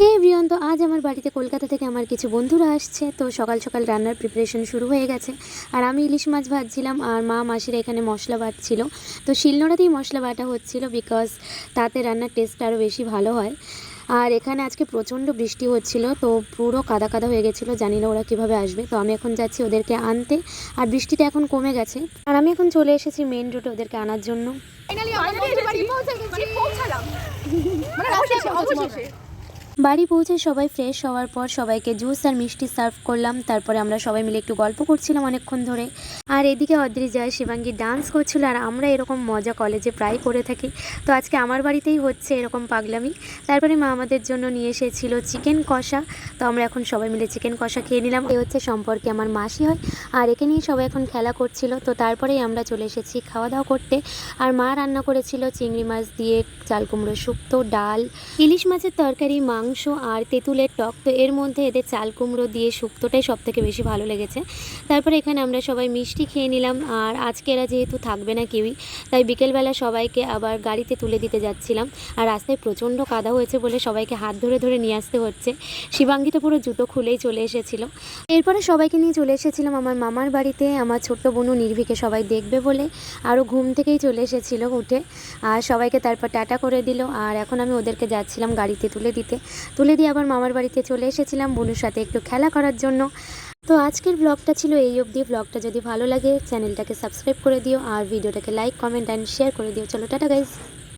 হে everyone তো আজ আমার বাড়িতে কলকাতা থেকে আমার কিছু বন্ধুরা আসছে। তো সকাল সকাল রান্নার প্রিপারেশন শুরু হয়ে গেছে। আর আমি ইলিশ মাছ ভাজছিলাম আর মা মাসিরা এখানে মশলা বাটছিল তো শিলনোড়াতেই মশলা বাটা হচ্ছিল বিকজ তাতে রান্নার টেস্ট আরও বেশি ভালো হয়। আর এখানে আজকে প্রচণ্ড বৃষ্টি হচ্ছিল তো পুরো কাদা কাদা হয়ে গেছিল জানি না ওরা কীভাবে আসবে। তো আমি এখন যাচ্ছি ওদেরকে আনতে আর বৃষ্টিটা এখন কমে গেছে। আর আমি এখন চলে এসেছি মেন রুটে ওদেরকে আনার জন্য। বাড়ি পৌঁছে সবাই ফ্রেশ হওয়ার পর সবাইকে জুস আর মিষ্টি সার্ভ করলাম। তারপরে আমরা সবাই মিলে একটু গল্প করছিলাম অনেকক্ষণ ধরে। আর এদিকে অদ্রিজা শিবাঙ্গী ডান্স করছিল আর আমরা এরকম মজা কলেজে প্রায় করে থাকি। তো আজকে আমার বাড়িতেই হচ্ছে এরকম পাগলামি। তারপরে মা আমাদের জন্য নিয়ে এসেছিল চিকেন কষা। তো আমরা এখন সবাই মিলে চিকেন কষা খেয়ে নিলাম। এ হচ্ছে সম্পর্কে আমার মাসি হয়। আর একে নিয়ে সবাই এখন খেলা করছিল। তো তারপরেই আমরা চলে এসেছি খাওয়া দাওয়া করতে। আর মা রান্না করেছিল চিংড়ি মাছ দিয়ে চাল কুমড়ো শুক্তো, ডাল, ইলিশ মাছের তরকারি, মাংস আর তেঁতুলের টক, তো এর মধ্যে এদের চাল কুমড়ো দিয়ে শুক্তোটাই সব থেকে বেশি ভালো লেগেছে। তারপরে এখানে আমরা সবাই মিষ্টি খেয়ে নিলাম, আর আজকে এরা যেহেতু থাকবে না কেউই, তাই বিকেলবেলা সবাইকে আবার গাড়িতে তুলে দিতে যাচ্ছিলাম। আর রাস্তায় প্রচণ্ড কাদা হয়েছে বলে সবাইকে হাত ধরে ধরে নিয়ে আসতে হচ্ছে। শিবাঙ্গী তো পুরো জুতো খুলেই চলে এসেছিল। এরপরে সবাইকে নিয়ে চলে এসেছিলাম আমার মামার বাড়িতে, আমার ছোট্ট বোনু নির্ভীকে সবাই দেখবে বলে আরও ঘুম থেকেই চলে এসেছিল উঠে। আর সবাইকে তারপর টাটা করে দিল, আর এখন আমি ওদেরকে যাচ্ছিলাম গাড়িতে তুলে দিতে। তুলে দিয়ে আবার মামার বাড়িতে চলে এসেছিলাম বোনের সাথে একটু খেলা করার জন্য। তো আজকের ব্লগটা ছিল এই অবধি। ব্লগটা যদি ভালো লাগে চ্যানেলটাকে সাবস্ক্রাইব করে দিও আর ভিডিওটাকে লাইক কমেন্ট অ্যান্ড শেয়ার করে দিও। চলো, টাটা গাইজ